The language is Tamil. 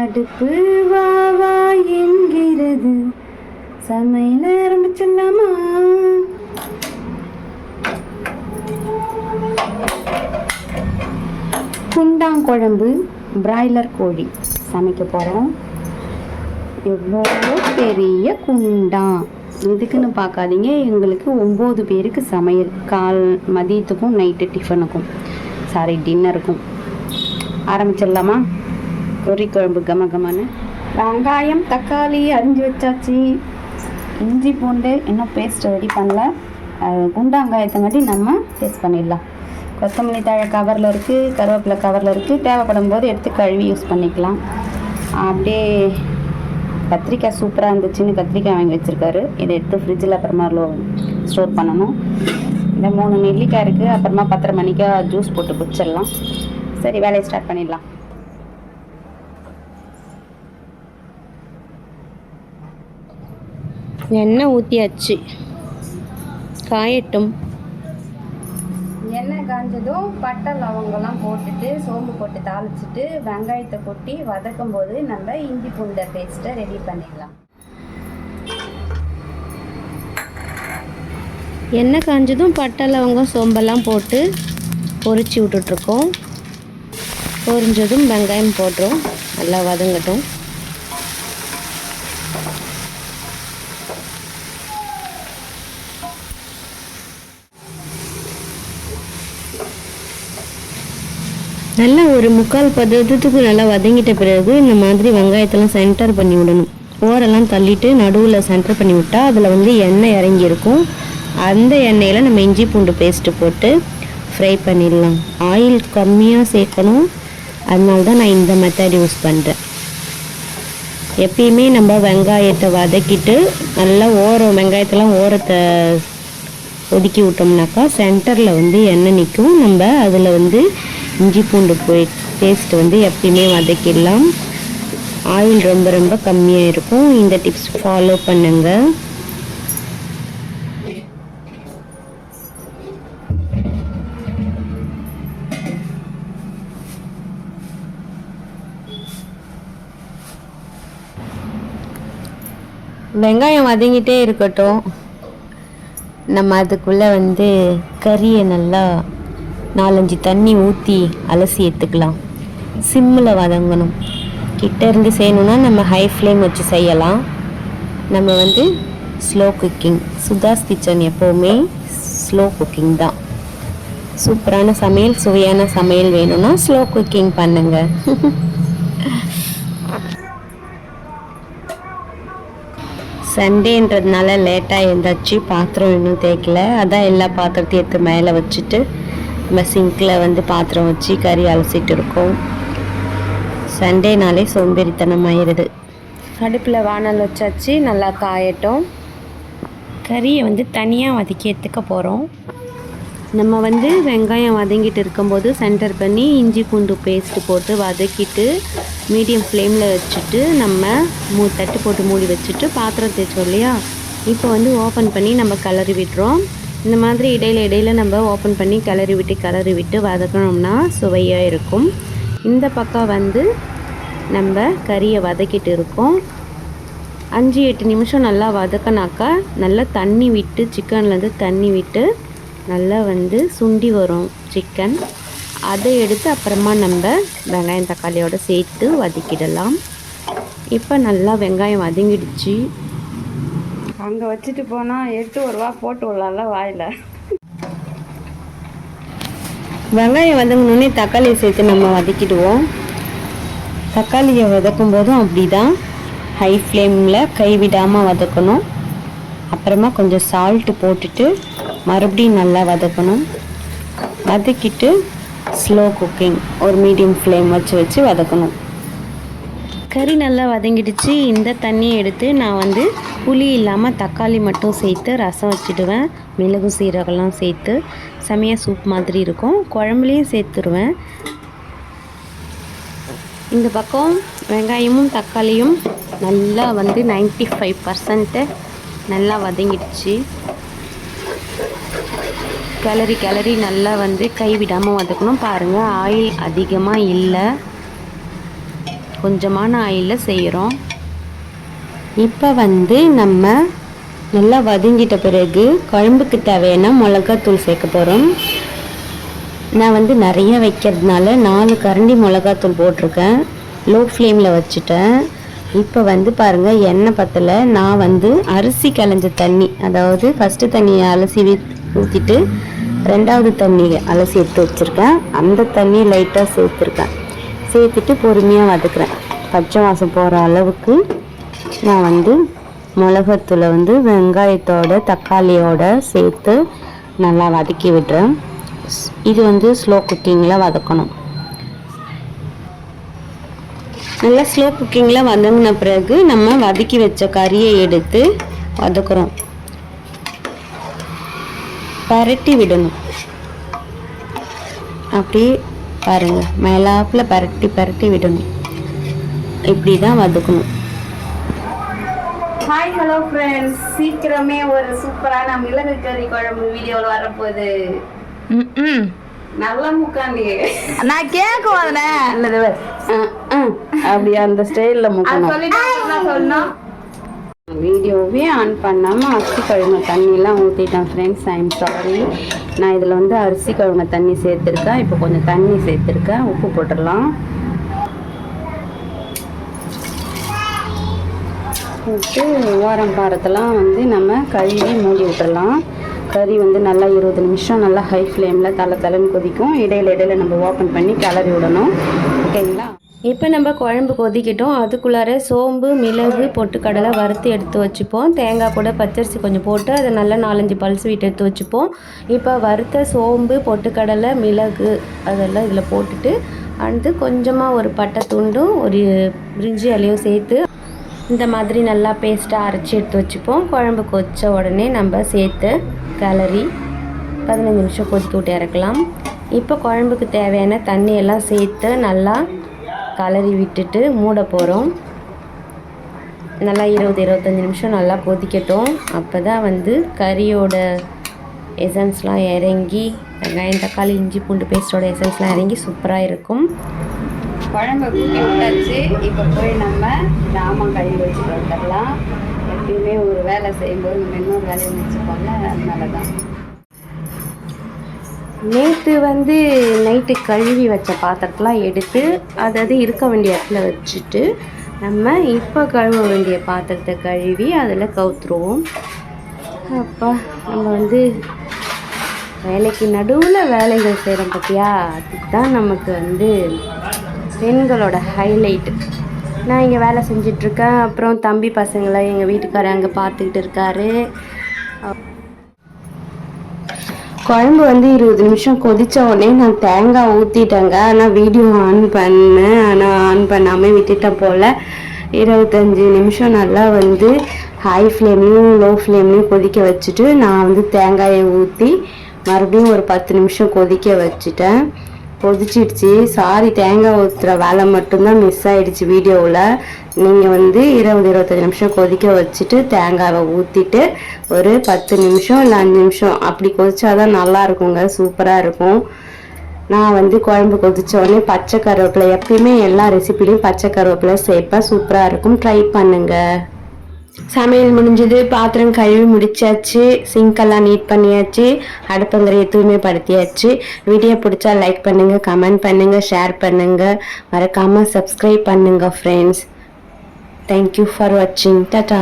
அடுப்பு வா வா என்கிறது. சமையல் ஆரம்பிச்சிடலாமா குண்டாங்குழம்பு பிராய்லர் கோழி சமைக்க போகிறோம் எவ்வளோ பெரிய குண்டான் எதுக்குன்னு பார்க்காதீங்க. எங்களுக்கு ஒம்பது பேருக்கு சமையல் கால் மதியத்துக்கும் நைட்டு டிஃபனுக்கும் சாரி டின்னருக்கும் ஆரம்பிச்சிடலாமா? பொரி குழம்பு கம கமன்னு வெங்காயம் தக்காளி அரிஞ்சு வச்சாச்சு. இஞ்சி பூண்டு இன்னும் பேஸ்ட் ரெடி பண்ணல. அது குண்டாங்காயத்தங்காட்டி நம்ம டேஸ்ட் பண்ணிடலாம். கொத்தமல்லி தழை கவரில் இருக்குது கருவேப்பிலை கவரில் இருக்குது தேவைப்படும் போது எடுத்து கழுவி யூஸ் பண்ணிக்கலாம். அப்படியே கத்திரிக்காய் சூப்பராக இருந்துச்சுன்னு கத்திரிக்காய் வாங்கி வச்சுருக்காரு. இதை எடுத்து ஃப்ரிட்ஜில் அப்புறமா ஸ்டோர் பண்ணணும். இந்த மூணு நெல்லிக்காய் இருக்குது அப்புறமா பத்தரை மணிக்கா ஜூஸ் போட்டு குடிச்சிடலாம். சரி வேலையை ஸ்டார்ட் பண்ணிடலாம். எண்ணெய் ஊற்றியாச்சு காயட்டும். எண்ணெய் காஞ்சதும் பட்டை லவங்கெல்லாம் போட்டுட்டு சோம்பு போட்டு தாளிச்சிட்டு வெங்காயத்தை கொட்டி வதக்கும் போது நம்ம இஞ்சி பூண்டை பேஸ்ட்டை ரெடி பண்ணிடலாம். எண்ணெய் காஞ்சதும் பட்டை லவங்கம் சோம்பெல்லாம் போட்டு பொரிச்சு விட்டுட்ருக்கோம். பொரிஞ்சதும் வெங்காயம் போட்டுரும் நல்லா வதங்கட்டும். நல்லா ஒரு முக்கால் பதத்துக்கு நல்லா வதங்கிட்ட பிறகு இந்த மாதிரி வெங்காயத்தெல்லாம் சென்டர் பண்ணி விடணும். ஓரெல்லாம் தள்ளிட்டு நடுவில் சென்டர் பண்ணி விட்டா அதில் வந்து எண்ணெய் இறங்கி இருக்கும். அந்த எண்ணெயில் நம்ம இஞ்சி பூண்டு பேஸ்ட்டு போட்டு ஃப்ரை பண்ணிடலாம். ஆயில் கம்மியாக சேர்க்கணும். அதனால தான் நான் இந்த மெத்தட் யூஸ் பண்ணுறேன் எப்பயுமே நம்ம வெங்காயத்தை வதக்கிட்டு நல்லா ஓரம் வெங்காயத்தெல்லாம் ஓரத்தை ஒதுக்கி விட்டோம்னாக்கா சென்டரில் வந்து எண்ணெய் நிற்கும். நம்ம அதில் வந்து இஞ்சி பூண்டு போய் பேஸ்ட் வந்து எப்பயுமே வதக்கிடலாம். ஆயில் ரொம்ப ரொம்ப கம்மியாக இருக்கும். இந்த டிப்ஸ் ஃபாலோ பண்ணுங்க. வெங்காயம் வதங்கிட்டே இருக்கட்டும். நம்ம அதுக்குள்ளே வந்து கறியை நல்லா நாலஞ்சு தண்ணி ஊற்றி அலசி எடுத்துக்கலாம். சிம்மில் வதங்கணும். கிட்ட இருந்து செய்யணும்னா நம்ம ஹை ஃப்ளேம் வச்சு செய்யலாம். நம்ம வந்து ஸ்லோ குக்கிங் சுதாஸ் கிச்சன் எப்போவுமே ஸ்லோ குக்கிங் தான். சூப்பரான சமையல் சுவையான சமையல் வேணும்னா ஸ்லோ குக்கிங் பண்ணுங்கள் சண்டேன்றதுனால லேட்டாக எழுந்தாச்சு பாத்திரம் இன்னும் தேய்க்கல. அதான் எல்லா பாத்திரத்தையும் எடுத்து மேலே வச்சுட்டு நம்ம சிங்கில் வந்து பாத்திரம் வச்சு கறி அலசிட்டு இருக்கோம். சண்டேனாலே சோம்பேறித்தனம் ஆயிடுது. அடுப்பில் வானல் வச்சாச்சு நல்லா காயட்டும். கறியை வந்து தனியாக வதக்கி எடுத்துக்க போகிறோம் நம்ம வந்து வெங்காயம் வதங்கிட்டு இருக்கும்போது சென்டர் பண்ணி இஞ்சி பூண்டு பேஸ்ட்டு போட்டு வதக்கிட்டு மீடியம் ஃப்ளேமில் வச்சுட்டு நம்ம மூ தட்டு போட்டு மூடி வச்சுட்டு பாத்திரம் தேய்ச்சோம் இல்லையா? இப்போ வந்து ஓப்பன் பண்ணி நம்ம கலரி விடுறோம். இந்த மாதிரி இடையில இடையில நம்ம ஓப்பன் பண்ணி கிளறி விட்டு கிளறி விட்டு வதக்கணும்னா சுவையாக இருக்கும். இந்த பக்கம் வந்து நம்ம கறியை வதக்கிட்டு இருக்கோம். அஞ்சு எட்டு நிமிஷம் நல்லா வதக்கினாக்கா நல்லா தண்ணி விட்டு சிக்கன்லேருந்து தண்ணி விட்டு நல்லா வந்து சுண்டி வரும் சிக்கன். அதை எடுத்து அப்புறமா நம்ம வெங்காயம் தக்காளியோட சேர்த்து வதக்கிடலாம். இப்போ நல்லா வெங்காயம் வதங்கிடுச்சு. அங்கே வச்சுட்டு போனால் எட்டு ஒரு ரூபா போட்டு விடலாம்ல வாயில். வெங்காயம் வதங்கணுன்னே தக்காளியை சேர்த்து நம்ம வதக்கிடுவோம். தக்காளியை வதக்கும் போதும் அப்படி தான் ஹை ஃப்ளேமில் கைவிடாமல் வதக்கணும். அப்புறமா கொஞ்சம் சால்ட்டு போட்டுட்டு மறுபடியும் நல்லா வதக்கணும். வதக்கிட்டு ஸ்லோ குக்கிங் ஒரு மீடியம் ஃப்ளேம் வச்சு வச்சு வதக்கணும். கறி நல்லா வதங்கிடுச்சு. இந்த தண்ணியை எடுத்து நான் வந்து புளி இல்லாமல் தக்காளி மட்டும் சேர்த்து ரசம் வச்சுடுவேன். மிளகு சீரகம்லாம் சேர்த்து செமையாக சூப் மாதிரி இருக்கும். குழம்புலேயும் சேர்த்துருவேன். இந்த பக்கம் வெங்காயமும் தக்காளியும் நல்லா வந்து 95% ஃபைவ் பர்சன்ட்டு நல்லா வதங்கிடுச்சு. கிளறி கிளறி நல்லா வந்து கை விடாமல் வதக்கணும். பாருங்கள் ஆயில் அதிகமாக இல்லை. கொஞ்சமான ஆயிலில் செய்கிறோம் இப்போ வந்து நம்ம நல்லா வதங்கிட்ட பிறகு குழம்புக்கு தேவையான மிளகாத்தூள் சேர்க்க போகிறோம் நான் வந்து நிறைய வைக்கிறதுனால நாலு கரண்டி மிளகாத்தூள் போட்டிருக்கேன். லோ ஃப்ளேமில் வச்சுட்டேன். இப்போ வந்து பாருங்கள் எண்ணெய் பத்தில். நான் வந்து அரிசி களைஞ்ச தண்ணி அதாவது ஃபஸ்ட்டு தண்ணியை அலசி ஊற்றிட்டு ரெண்டாவது தண்ணி அலசி எடுத்து வச்சுருக்கேன். அந்த தண்ணி லைட்டாக சேர்த்துருக்கேன். சேர்த்துட்டு பொறுமையாக வதக்குறேன். பச்சை வாசம் போகிற அளவுக்கு நான் வந்து மிளகாத்தூளை வந்து வெங்காயத்தோட தக்காளியோட சேர்த்து நல்லா வதக்கி விடுறேன். இது வந்து ஸ்லோ குக்கிங்கில் வதக்கணும். நல்லா ஸ்லோ குக்கிங்கில் வதங்கின பிறகு நம்ம வதக்கி வச்ச கறியை எடுத்து வதக்குறோம். பரட்டி விடணும். அப்படியே பாருங்க. மேலாப்பில் பரட்டி பரட்டி விடணும். இப்படி தான் வதக்கணும். ஹாய் ஹலோ ஃப்ரெண்ட்ஸ் சீக்கிரமே ஒரு சூப்பரான மிளகு கறி குழம்பு வீடியோவில் வரப்போகுது. நல்ல முக்காண்டி. நான் கேட்கும் அதனே நல்லது அப்படி அந்த ஸ்டைலில் முக்கணும் சொல்லணும். வீடியோவே ஆன் பண்ணாமல் அரிசி கழுவின தண்ணியெலாம் ஊற்றிட்டேன் ஃப்ரெண்ட்ஸ் ஐம் சாரி நான் இதில் வந்து அரிசி கழுவின தண்ணி சேர்த்துருக்கேன். இப்போ கொஞ்சம் தண்ணி சேர்த்துருக்கேன். உப்பு போட்டுடலாம். போட்டு ஓரம் பாரத்தெல்லாம் வந்து நம்ம கழுவி மூடி விட்டுறலாம் கறி வந்து நல்லா இருபது நிமிஷம் நல்லா ஹை ஃப்ளேமில் தலை தலைன்னு கொதிக்கும். இடையில இடையில நம்ம ஓப்பன் பண்ணி கிளறி விடணும். ஓகேங்களா இப்போ நம்ம குழம்பு கொதிக்கிட்டோம். அதுக்குள்ளார சோம்பு மிளகு பொட்டுக்கடலை வறுத்து எடுத்து வச்சுப்போம். தேங்காய் கூட பச்சரிசி கொஞ்சம் போட்டு அதை நல்லா நாலஞ்சு பல்ஸ் வீட்டு எடுத்து வச்சுப்போம். இப்போ வறுத்த சோம்பு பொட்டுக்கடலை மிளகு அதெல்லாம் இதில் போட்டுட்டு அடுத்து கொஞ்சமாக ஒரு பட்டை துண்டும் ஒரு பிரிஞ்சி இலையும் சேர்த்து இந்த மாதிரி நல்லா பேஸ்ட்டாக அரைச்சி எடுத்து வச்சுப்போம். குழம்பு கொச்ச உடனே நம்ம சேர்த்து கிளறி பதினஞ்சு நிமிஷம் கொதிக்க விட்டு இறக்கலாம். இப்போ குழம்புக்கு தேவையான தண்ணியெல்லாம் சேர்த்து நல்லா கலரி விட்டுட்டு மூட போகிறோம் நல்லா இருபது இருபத்தஞ்சி நிமிஷம் நல்லா கொதிக்கட்டும். அப்போ தான் வந்து கறியோட எசன்ஸ்லாம் இறங்கி வெங்காயம் தக்காளி இஞ்சி பூண்டு பேஸ்ட்டோட எசன்ஸ்லாம் இறங்கி சூப்பராக இருக்கும். குழம்பு கூட்டி விட்டாச்சு. இப்போ போய் நம்ம ஜாமான் கழுவி வச்சுட்டு வந்துடலாம். எப்பயுமே ஒரு வேலை செய்யும்போது நம்ம இன்னொரு வேலையை முடிச்சுப்போம்ல அதனால தான் நேற்று வந்து நைட்டு கழுவி வச்ச பாத்திரத்தெலாம் எடுத்து அதாவது இருக்க வேண்டிய இடத்துல வச்சுட்டு நம்ம இப்போ கழுவ வேண்டிய பாத்திரத்தை கழுவி அதில் கவுத்துருவோம். அப்பா நம்ம வந்து வேலைக்கு நடுவில் வேலைகள் செய்கிறோம் பார்த்தியா அதுதான் நமக்கு வந்து பெண்களோட ஹைலைட்டு நான் இங்கே வேலை செஞ்சிட்ருக்கேன் அப்புறம் தம்பி பசங்களை எங்கள் வீட்டுக்காரர் அங்கே பார்த்துக்கிட்டு இருக்காரு. குழம்பு வந்து இருபது நிமிஷம் கொதிச்ச உடனே நான் தேங்காய் ஊற்றிட்டேங்க ஆனால் வீடியோ ஆன் பண்ணேன் ஆனால் ஆன் பண்ணாமல் விட்டுட்டேன் போல். இருபத்தஞ்சி நிமிஷம் நல்லா வந்து ஹை ஃப்ளேம்லேயும் லோ ஃப்ளேம்லேயும் கொதிக்க வச்சுட்டு நான் வந்து தேங்காயை ஊற்றி மறுபடியும் ஒரு பத்து நிமிஷம் கொதிக்க வச்சுட்டேன். கொதிச்சிடுச்சு சாரி தேங்காய் ஊற்றுற வேலை மட்டும்தான் மிஸ் ஆகிடுச்சு வீடியோவில். நீங்கள் வந்து இருபது இருபத்தஞ்சி நிமிஷம் கொதிக்க வச்சுட்டு தேங்காவை ஊற்றிட்டு ஒரு பத்து நிமிஷம் இல்லை அஞ்சு நிமிஷம் அப்படி கொதிச்சாதான் நல்லா இருக்குங்க சூப்பராக இருக்கும். நான் வந்து குழம்பு கொதிச்ச பச்சை கருவேப்பிலை எப்பயுமே எல்லா ரெசிபிலையும் பச்சை கருவேப்பிலை சேர்ப்பேன் சூப்பராக இருக்கும். ட்ரை பண்ணுங்கள் சமையல் முடிஞ்சது பாத்திரம் கழுவி முடிச்சாச்சு சிங்கெல்லாம் நீட் பண்ணியாச்சு அடுப்பங்கரையை தூய்மைப்படுத்தியாச்சு. வீடியோ பிடிச்சா லைக் பண்ணுங்க கமெண்ட் பண்ணுங்க ஷேர் பண்ணுங்க. மறக்காம சப்ஸ்கிரைப் பண்ணுங்க ஃப்ரெண்ட்ஸ் தேங்க்யூ ஃபார் வாட்சிங் டாட்டா